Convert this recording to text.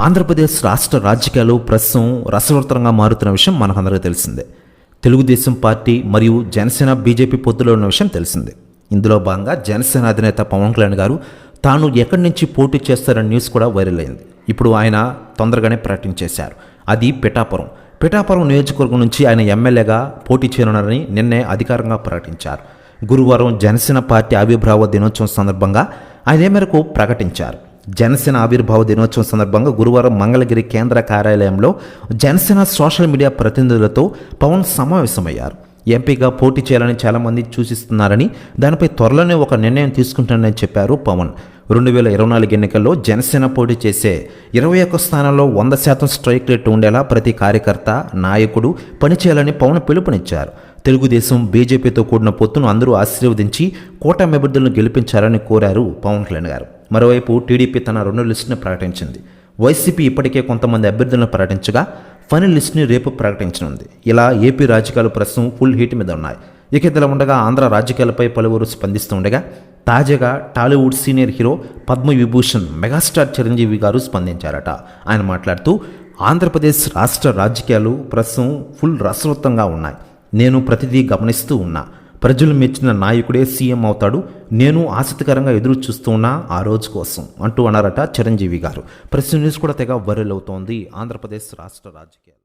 ఆంధ్రప్రదేశ్ రాష్ట్ర రాజకీయాలు ప్రస్తుతం రసవర్తనంగా మారుతున్న విషయం మనకందరికీ తెలిసిందే. తెలుగుదేశం పార్టీ మరియు జనసేన బీజేపీ పొత్తులో ఉన్న విషయం తెలిసిందే. ఇందులో భాగంగా జనసేన అధినేత పవన్ కళ్యాణ్ గారు తాను ఎక్కడి నుంచి పోటీ చేస్తారన్న న్యూస్ కూడా వైరల్ అయింది. ఇప్పుడు ఆయన తొందరగానే ప్రకటించేశారు అది పిఠాపురం. పిఠాపురం నియోజకవర్గం నుంచి ఆయన ఎమ్మెల్యేగా పోటీ చేయనున్నారని నిన్నే అధికారంగా ప్రకటించారు. గురువారం జనసేన పార్టీ ఆవిర్భావ దినోత్సవం సందర్భంగా ఆయన మేరకు ప్రకటించారు. జనసేన ఆవిర్భావ దినోత్సవం సందర్భంగా గురువారం మంగళగిరి కేంద్ర కార్యాలయంలో జనసేన సోషల్ మీడియా ప్రతినిధులతో పవన్ సమావేశమయ్యారు. ఎంపీగా పోటీ చేయాలని చాలామంది సూచిస్తున్నారని దానిపై త్వరలోనే ఒక నిర్ణయం తీసుకుంటానని చెప్పారు పవన్. రెండు వేల ఇరవై నాలుగు ఎన్నికల్లో జనసేన పోటీ చేసే ఇరవై ఒక్క స్థానంలో వంద శాతం స్ట్రైక్ రేట్ ఉండేలా ప్రతి కార్యకర్త నాయకుడు పనిచేయాలని పవన్ పిలుపునిచ్చారు. తెలుగుదేశం బీజేపీతో కూడిన పొత్తును అందరూ ఆశీర్వదించి కూటమి అభ్యర్థులను గెలిపించాలని కోరారు పవన్ కళ్యాణ్ గారు. మరోవైపు టీడీపీ తన రెండు లిస్టును ప్రకటించింది. వైసీపీ ఇప్పటికే కొంతమంది అభ్యర్థులను ప్రకటించగా ఫైనల్ లిస్ట్ని రేపు ప్రకటించనుంది. ఇలా ఏపీ రాజకీయాలు ప్రస్తుతం ఫుల్ హీట్ మీద ఉన్నాయి. ఇక ఇదిలా ఉండగా ఆంధ్ర రాజకీయాలపై పలువురు స్పందిస్తుండగా తాజాగా Tollywood senior hero Padmavibhushan megastar Chiranjeevi garu స్పందించారట. ఆయన మాట్లాడుతూ ఆంధ్రప్రదేశ్ రాష్ట్ర రాజకీయాలు ప్రస్తుతం ఫుల్ రసవత్తంగా ఉన్నాయి. నేను ప్రతిదీ గమనిస్తూ ఉన్నా. ప్రజలు మెచ్చిన నాయకుడే సీఎం అవుతాడు. నేను ఆసక్తికరంగా ఎదురు చూస్తున్నా ఆ రోజు కోసం అంటూ అన్నారట చిరంజీవి గారు. ప్రెస్ న్యూస్ కూడా తెగ వైరల్ అవుతోంది. ఆంధ్రప్రదేశ్ రాష్ట్ర రాజకీయాలు.